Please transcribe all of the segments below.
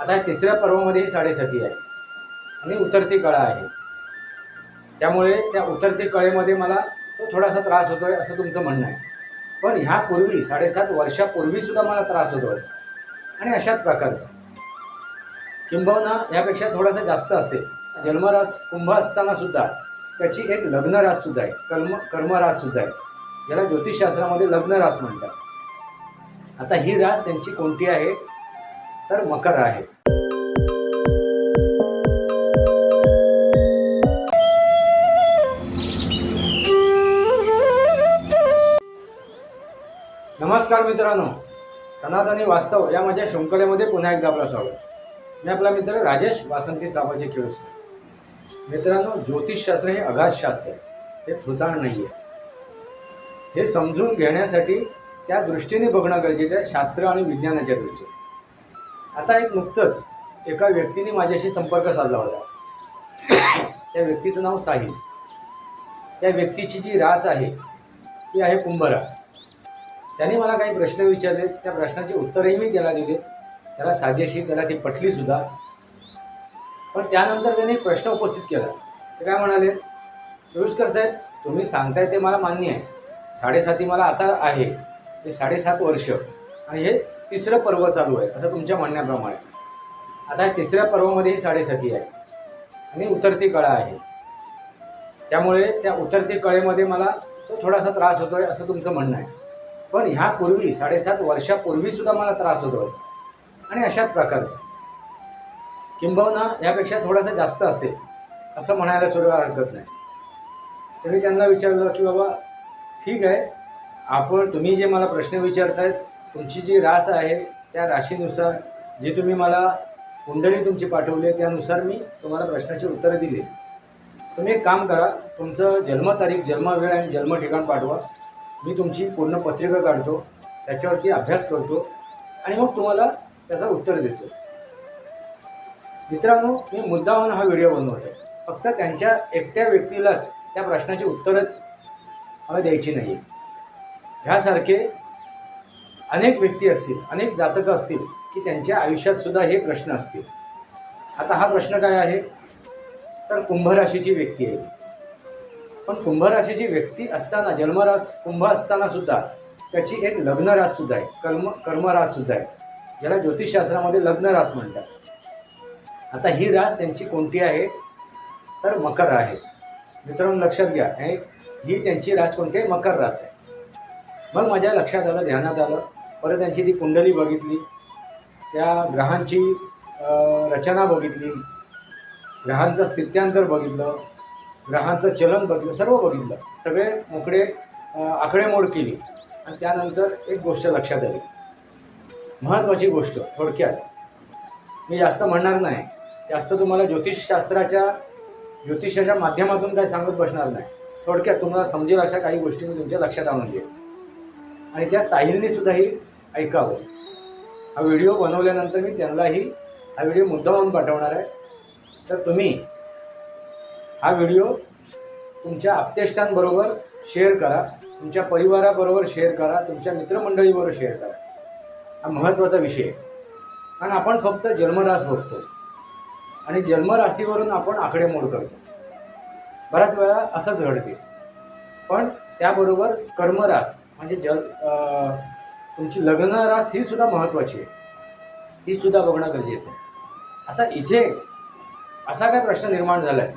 आता तिसऱ्या पर्वामध्ये ही साडेसाती आहे. आणि उतरती कळा आहे. त्यामुळे त्या उतरती कळेमध्ये मला तो थोडासा त्रास होतो आहे असं तुमचं म्हणणं आहे. पण ह्यापूर्वी साडेसात वर्षापूर्वीसुद्धा मला त्रास होतो आहे आणि अशाच प्रकारचा किंबहुना ह्यापेक्षा थोडासा जास्त असेल. जन्मरास कुंभ असताना सुद्धा त्याची एक लग्नरास सुद्धा आहे. कर्म कर्मरास सुद्धा आहे. ज्याला ज्योतिषशास्त्रामध्ये लग्नरास म्हणतात. आता ही रास त्यांची कोणती आहे? तर मकर आहे. नमस्कार मित्रांनो. सनातनी वास्तव या माझ्या शृंखलेमध्ये पुन्हा एकदा आपला स्वागत. मी आपला मित्र राजेश वासंती सामाजिक खेळस मित्रांनो ज्योतिषशास्त्र हे अगाध शास्त्र आहे. हे फुताळ नाही आहे हे समजून घेण्यासाठी त्या दृष्टीने बघणं गरजेचं आहे शास्त्र आणि विज्ञानाच्या दृष्टीने. आता एक नुकतंच एका व्यक्तीने माझ्याशी संपर्क साधला होता. त्या व्यक्तीचं नाव साहिल. त्या व्यक्तीची जी रास आहे ती आहे कुंभरास. त्याने मला काही प्रश्न विचारले त्या प्रश्नाचे उत्तरही मी त्याला दिले. त्याला साजेशी त्याला ती पटली सुद्धा. पण त्यानंतर त्याने एक प्रश्न उपस्थित केला. ते काय म्हणाले पियुषकर साहेब तुम्ही सांगताय ते मला मान्य आहे. साडेसाती मला आता आहे. ते साडेसात वर्ष. आणि हे तिसरं पर्व चालू आहे असं तुमच्या म्हणण्याप्रमाणे. आता तिसऱ्या पर्वामध्ये ही साडेसाती आहे आणि उतरती कळा आहे. त्यामुळे त्या उतरती कळेमध्ये मला तो थोडासा त्रास होतो आहे असं तुमचं म्हणणं आहे. पण ह्यापूर्वी साडेसात वर्षापूर्वीसुद्धा मला त्रास होतो आहे आणि अशाच प्रकारचा किंबहुना ह्यापेक्षा थोडासा जास्त असेल असं म्हणायला सुद्धा हरकत नाही. तर मी त्यांना विचारलं की बाबा ठीक आहे आपण तुम्ही जे मला प्रश्न विचारतायत तुमची जी रास आहे त्या राशीनुसार जे तुम्ही मला कुंडली तुमची पाठवली आहे त्यानुसार मी तुम्हाला प्रश्नाची उत्तरं दिली. तुम्ही एक काम करा तुमचं जन्मतारीख जन्मवेळ आणि जन्म ठिकाण पाठवा. मी तुमची पूर्ण पत्रिका काढतो त्याच्यावरती अभ्यास करतो आणि मग तुम्हाला त्याचं उत्तर देतो. मित्रांनो मी मुद्दामून हा व्हिडिओ बनवतो फक्त त्यांच्या एकट्या व्यक्तीलाच त्या प्रश्नाची उत्तरं मला द्यायची नाही. ह्यासारखे अनेक व्यक्ती असतील अनेक जातकं असतील की त्यांच्या आयुष्यात सुद्धा हे प्रश्न असतील. आता हा प्रश्न काय आहे? तर कुंभराशीची व्यक्ती आहे. पण कुंभराशीची व्यक्ती असताना जन्मरास कुंभ असताना सुद्धा त्याची एक लग्नरास सुद्धा आहे कर्म कर्मरास सुद्धा आहे ज्याला ज्योतिषशास्त्रामध्ये लग्नरास म्हणतात. आता ही रास त्यांची कोणती आहे? तर मकर आहे. मित्रांनो लक्षात घ्या हे ही त्यांची रास कोणती आहे? मकर रास आहे. मग माझ्या लक्षात आलं ध्यानात आलं परत त्यांची ती कुंडली बघितली. त्या ग्रहांची रचना बघितली. ग्रहांचं स्थित्यांतर बघितलं. ग्रहांचं चलन बघितलं. सर्व बघितलं. सगळे मोकळे आकडेमोड केली. आणि त्यानंतर एक गोष्ट लक्षात आली. महत्त्वाची गोष्ट थोडक्यात. मी जास्त म्हणणार नाही. जास्त तुम्हाला ज्योतिषशास्त्राच्या ज्योतिषाच्या माध्यमातून काही सांगत बसणार नाही. थोडक्यात तुम्हाला समजेल अशा काही गोष्टी मी तुमच्या लक्षात आणून घेईन आणि त्या साहिलने सुद्धा ही ऐकावं. हा व्हिडिओ बनवल्यानंतर मी त्यांनाही हा व्हिडिओ मुद्दामून पाठवणार आहे. तर तुम्ही हा व्हिडिओ तुमच्या आप्तेष्टांबरोबर शेअर करा तुमच्या परिवाराबरोबर शेअर करा तुमच्या मित्रमंडळीबरोबर शेअर करा. हा महत्त्वाचा विषय कारण आपण फक्त जन्मरास बघतो आणि जन्मराशीवरून आपण आकडेमोड करतो. बऱ्याच वेळा असंच घडते. पण त्याबरोबर कर्मरास म्हणजे जल तुमची तुमची लग्नरास ही सुद्धा महत्त्वाची आहे. ती सुद्धा बघणं गरजेचं आहे. आता इथे असा काय प्रश्न निर्माण झाला आहे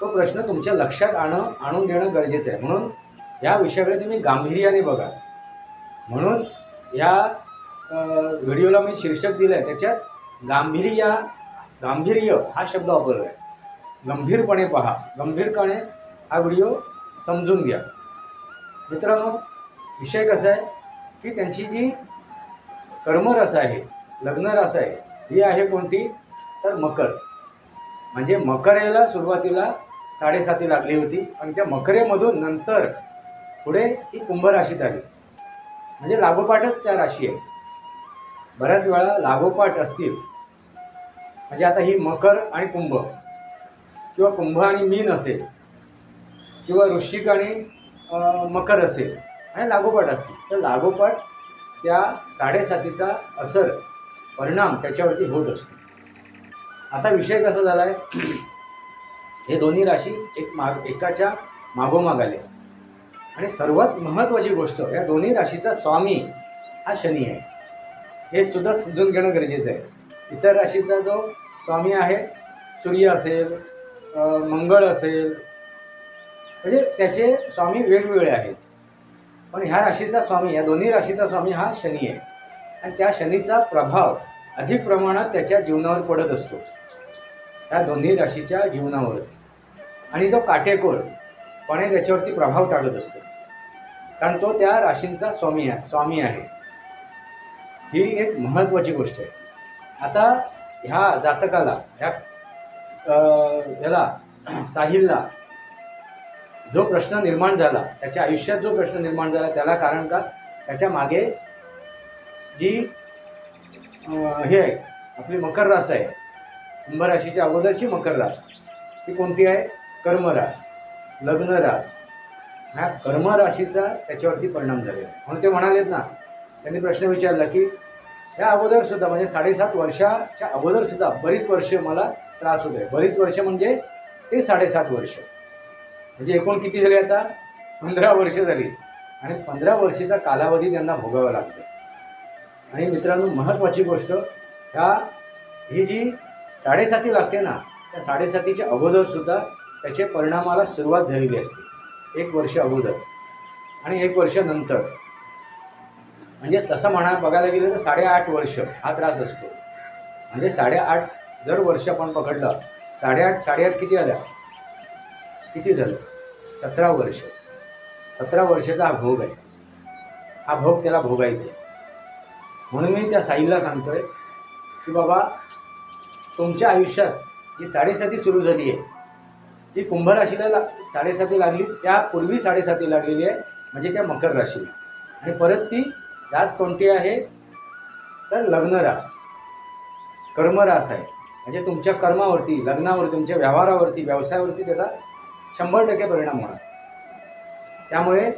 तो प्रश्न तुमच्या लक्षात आणं आणून देणं गरजेचं आहे. म्हणून या विषयाकडे तुम्ही गांभीर्याने बघा. म्हणून या व्हिडिओला मी शीर्षक दिलं आहे त्याच्यात गांभीर्या गांभीर्य हा शब्द वापरला आहे गंभीरपणे पहा. गंभीरपणे हा व्हिडिओ समजून घ्या. मित्रांनो विषय कसा आहे? की त्यांची जी कर्मरस आहे लग्नरस आहे ही आहे कोणती? तर मकर. म्हणजे मकरेला सुरुवातीला साडेसाती लागली होती आणि त्या मकरेमधून नंतर पुढे ही कुंभ राशीत आली. म्हणजे लागोपाठच त्या राशी आहे. बऱ्याच वेळा लागोपाठ असतील. म्हणजे आता ही मकर आणि कुंभ किंवा कुंभ आणि मीन असेल किंवा वृश्चिक आणि मकर असेल आणि लागोपाठ असतील तर लागोपाठ त्या साडेसातीचा असर परिणाम त्याच्यावरती होत असतो. आता विषय कसा झाला आहे हे दोन्ही राशी एक माग एकाच्या मागोमाग आले. आणि सर्वात महत्त्वाची गोष्ट या दोन्ही राशीचा स्वामी हा शनी आहे. हे सुद्धा समजून घेणं गरजेचं आहे. इतर राशीचा जो स्वामी आहे सूर्य असेल मंगळ असेल म्हणजे त्याचे स्वामी वेगवेगळे आहेत. पण ह्या राशीचा स्वामी या दोन्ही राशीचा स्वामी हा शनी आहे. आणि त्या शनीचा प्रभाव अधिक प्रमाणात त्याच्या जीवनावर पडत असतो. त्या दोन्ही राशीच्या जीवनावर. आणि तो काटेकोरपणे त्याच्यावरती प्रभाव टाकत असतो. कारण तो त्या राशींचा स्वामी आहे स्वामी आहे. ही एक महत्त्वाची गोष्ट आहे. आता ह्या जातकाला ह्या याला साहिलला जो प्रश्न निर्माण झाला त्याच्या आयुष्यात जो प्रश्न निर्माण झाला त्याला कारण का? त्याच्यामागे जी हे आहे आपली मकर रास आहे कुंभराशीच्या अगोदरची मकर रास ती कोणती आहे? कर्मरास लग्न रास ह्या कर्मराशीचा त्याच्यावरती परिणाम झालेला आहे. म्हणून ते म्हणालेत ना त्यांनी प्रश्न विचारला की ह्या अगोदरसुद्धा म्हणजे साडेसात वर्षाच्या अगोदरसुद्धा बरीच वर्ष मला त्रास होत आहे बरीच वर्ष म्हणजे ते साडेसात वर्ष. म्हणजे एकूण किती झाली आता? पंधरा वर्ष झाली. आणि पंधरा वर्षाचा कालावधी त्यांना भोगावा लागतो. आणि मित्रांनो महत्त्वाची गोष्ट ह्या ही जी साडेसाती लागते ना त्या साडेसातीच्या अगोदरसुद्धा त्याचे परिणामाला सुरुवात झालेली असते. एक वर्ष अगोदर आणि एक वर्ष नंतर. म्हणजे तसं म्हणा बघायला गेलं तर साडेआठ वर्ष हा त्रास असतो. म्हणजे साडेआठ जर वर्ष आपण पकडलं साडेआठ साडेआठ किती आल्या? किती झालं? सतरा वर्ष. सतरा वर्षाचा हा भोग आहे. हा भोग त्याला भोगायचा आहे. म्हणून मी त्या साईला सांगतोय की बाबा तुमच्या आयुष्यात जी साडेसाती सुरू झाली आहे ती कुंभ राशीला ला साडेसाती लागली त्यापूर्वी साडेसाती लागलेली आहे म्हणजे त्या मकर राशीला. आणि परत ती रास कोणती आहे? तर लग्नरास. कर्मरास आहे. म्हणजे तुमच्या कर्मावरती लग्नावरती तुमच्या व्यवहारावरती व्यवसायावरती त्याचा शंभर टक्के परिणाम होणार. त्यामुळे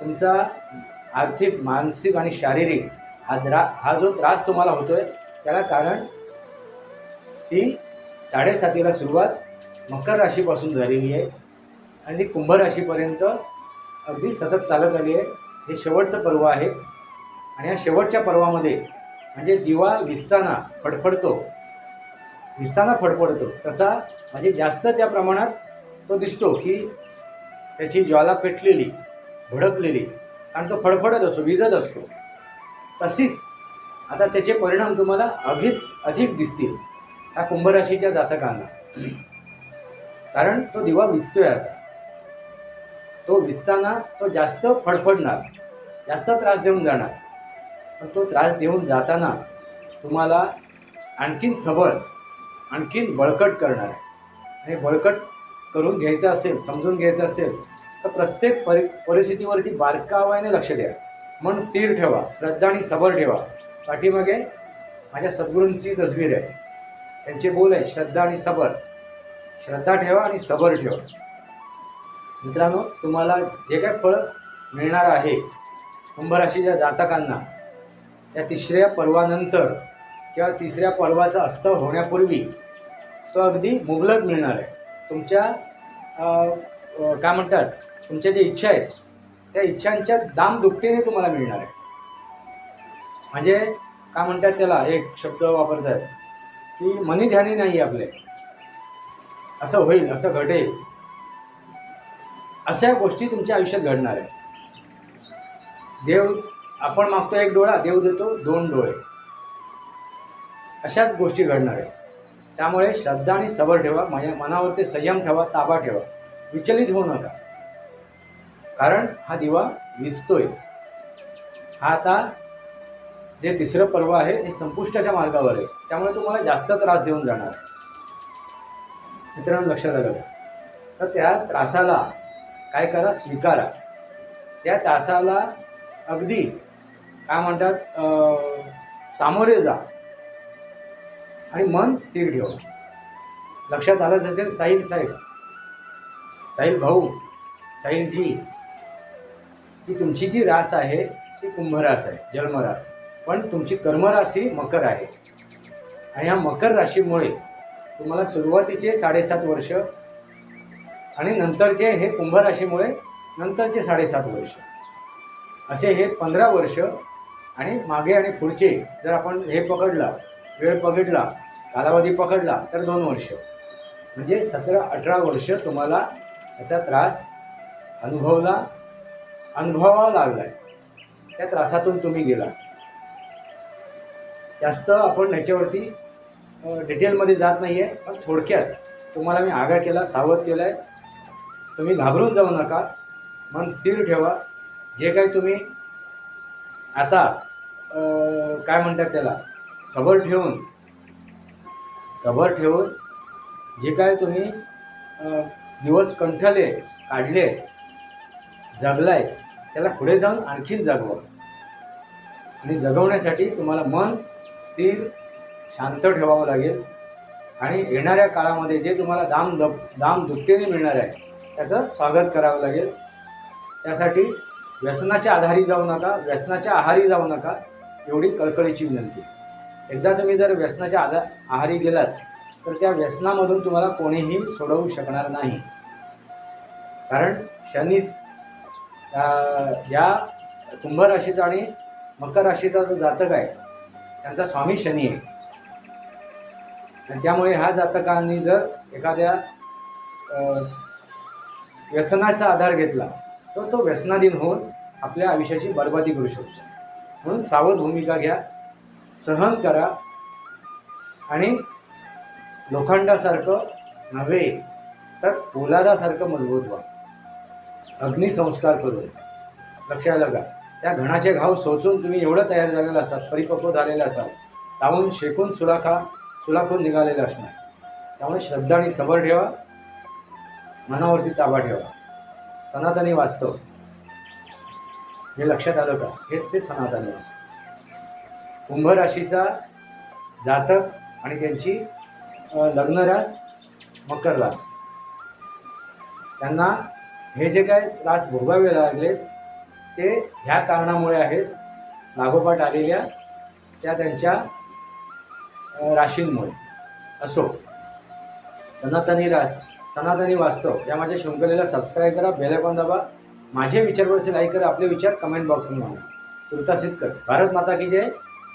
तुमचा आर्थिक मानसिक आणि शारीरिक हा जरा हा जो त्रास तुम्हाला होतोय त्याला कारण ती साडेसातीला सुरुवात मकर राशीपासून झालेली आहे आणि ती कुंभ राशीपर्यंत अगदी सतत चालत आली आहे. हे शेवटचं पर्व आहे आणि या शेवटच्या पर्वामध्ये म्हणजे दिवा विसताना फडफडतो. विसताना फडफडतो. तसा म्हणजे जास्त त्या प्रमाणात तो दिसतो की त्याची ज्वाला पेटलेली भडकलेली कारण तो फडफडत असतो विजत असतो. तशीच आता त्याचे परिणाम तुम्हाला अधिक अधिक दिसतील त्या कुंभराशीच्या जातकांना. कारण तो दिवा विजतोय आता. तो विजताना तो जास्त फडफडणार जास्त त्रास देऊन जाणार. पण तो त्रास देऊन जाताना तुम्हाला आणखीन सबळ आणखीन बळकट करणार आहे. आणि बळकट करून घ्यायचं असेल समजून घ्यायचं असेल तर प्रत्येक परि परिस्थितीवरती बारकाव्याने लक्ष द्या. मन स्थिर ठेवा श्रद्धा आणि सबर ठेवा. पाठीमागे माझ्या सद्गुरूंची तस्वीर आहे. त्यांचे बोल आहे श्रद्धा आणि सबर. श्रद्धा ठेवा आणि सबर ठेवा. मित्रांनो तुम्हाला जे काय फळ मिळणार आहे कुंभराशीच्या जातकांना त्या तिसऱ्या पर्वानंतर किंवा तिसऱ्या पर्वाचा अस्त होण्यापूर्वी तो अगदी मुबलक मिळणार आहे. तुमच्या काय म्हणतात तुमच्या ज्या इच्छा आहेत त्या इच्छांच्या दाम दुपटीने तुम्हाला मिळणार आहे म्हणजे काय म्हणतात त्याला एक शब्द वापरतात की मनी ध्यानी नाही आपले. असं होईल असं घडेल अशा गोष्टी तुमच्या आयुष्यात घडणार आहे देव आपण मागतो एक डोळा देव देतो दोन डोळे. अशाच गोष्टी घडणार आहे त्यामुळे श्रद्धा आणि सबर ठेवा माझ्या मनावरती संयम ठेवा ताबा ठेवा. विचलित होऊ नका. कारण हा दिवा विजतोय. हा आता जे तिसरं पर्व आहे हे संपुष्टाच्या मार्गावर आहे. त्यामुळे तुम्हाला जास्त त्रास देऊन जाणार. आहे. मित्रांनो लक्षात आलं तर त्या त्रासाला काय करा? स्वीकारा. त्या त्रासाला अगदी काय म्हणतात सामोरे जा. आणि मन स्थिर ठेवा. लक्षात आलंच असेल साहिल साहेब. साहिल भाऊ साहिलजी की तुमची जी रास आहे ती कुंभरास आहे जन्मरास. पण तुमची कर्मरास ही मकर आहे. आणि ह्या मकर राशीमुळे तुम्हाला सुरुवातीचे साडेसात वर्ष आणि नंतरचे हे कुंभ राशीमुळे नंतरचे साडेसात वर्ष. असे हे पंधरा वर्ष आणि मागे आणि पुढचे जर आपण हे पकडला वेळ पकडला कालावधी पकडला तर दोन वर्ष. म्हणजे सतरा अठरा वर्ष तुम्हाला त्याचा त्रास अनुभवला अनुभवावा लागला आहे त्या त्रासातून तुम्ही गेला. जास्त आपण ह्याच्यावरती डिटेलमध्ये जात नाही आहे पण थोडक्यात तुम्हाला मी आगाह केला सावध केला आहे तुम्ही घाबरून जाऊ नका. मन स्थिर ठेवा. जे काही तुम्ही आता काय म्हणतात त्याला? सबळ ठेवून सबळ ठेवून जे काय तुम्ही दिवस कंठले काढले जगलाय त्याला पुढे जाऊन आणखीन जगवा. आणि जगवण्यासाठी तुम्हाला मन स्थिर शांत ठेवावं लागेल. आणि येणाऱ्या काळामध्ये जे तुम्हाला दाम दप दाम दुपटीने मिळणार आहे त्याचं स्वागत करावं लागेल. त्यासाठी व्यसनाच्या आधारी जाऊ नका व्यसनाच्या आहारी जाऊ नका एवढी कळकळीची विनंती. एकदा तुम्ही जर व्यसनाच्या आधा आहारी गेलात तर त्या व्यसनामधून तुम्हाला कोणीही सोडवू शकणार नाही. कारण शनी या कुंभ राशीचा आणि मकर राशीचा जो जातक आहे त्यांचा स्वामी शनी आहे. आणि त्यामुळे ह्या जातकांनी जर एखाद्या व्यसनाचा आधार घेतला तर तो व्यसनाधीन होऊन आपल्या आयुष्याची बरबादी करू शकतो. म्हणून सावध भूमिका घ्या. सहन करा आणि लोखंडासारखं नव्हे तर पोलादासारखं मजबूत व्हा. अग्निसंस्कार करून. लक्षात लगा त्या घणाचे घाव सोचून तुम्ही एवढं तयार झालेलं असाल परिपक्व झालेलं असाल तावून शेकून सुलाखा सुलाखून निघालेलं असणार. त्यामुळे श्रद्धा आणि सबळ ठेवा मनावरती ताबा ठेवा. सनातनी वास्तव. हे लक्षात आलं का? हेच ते सनातनी वास्तव. कुंभ राशीचा जातक आणि त्यांची लग्नरास लग्न रास मकर रास त्यांना हे जे काय त्रास भोगावे लागलेत ते ह्या कारणामुळे आहेत लागोपाठ आलेल्या त्या त्यांच्या राशींमुळे. असो. सनातनी रास सनातनी वास्तव या माझ्या शृंखलेला सबस्क्राईब करा बेलायकॉन दाबा. माझे विचारवरचे लाईक करा आपले विचार कमेंट बॉक्समध्ये मांडा तुर्तासित कर. भारत माता की जय.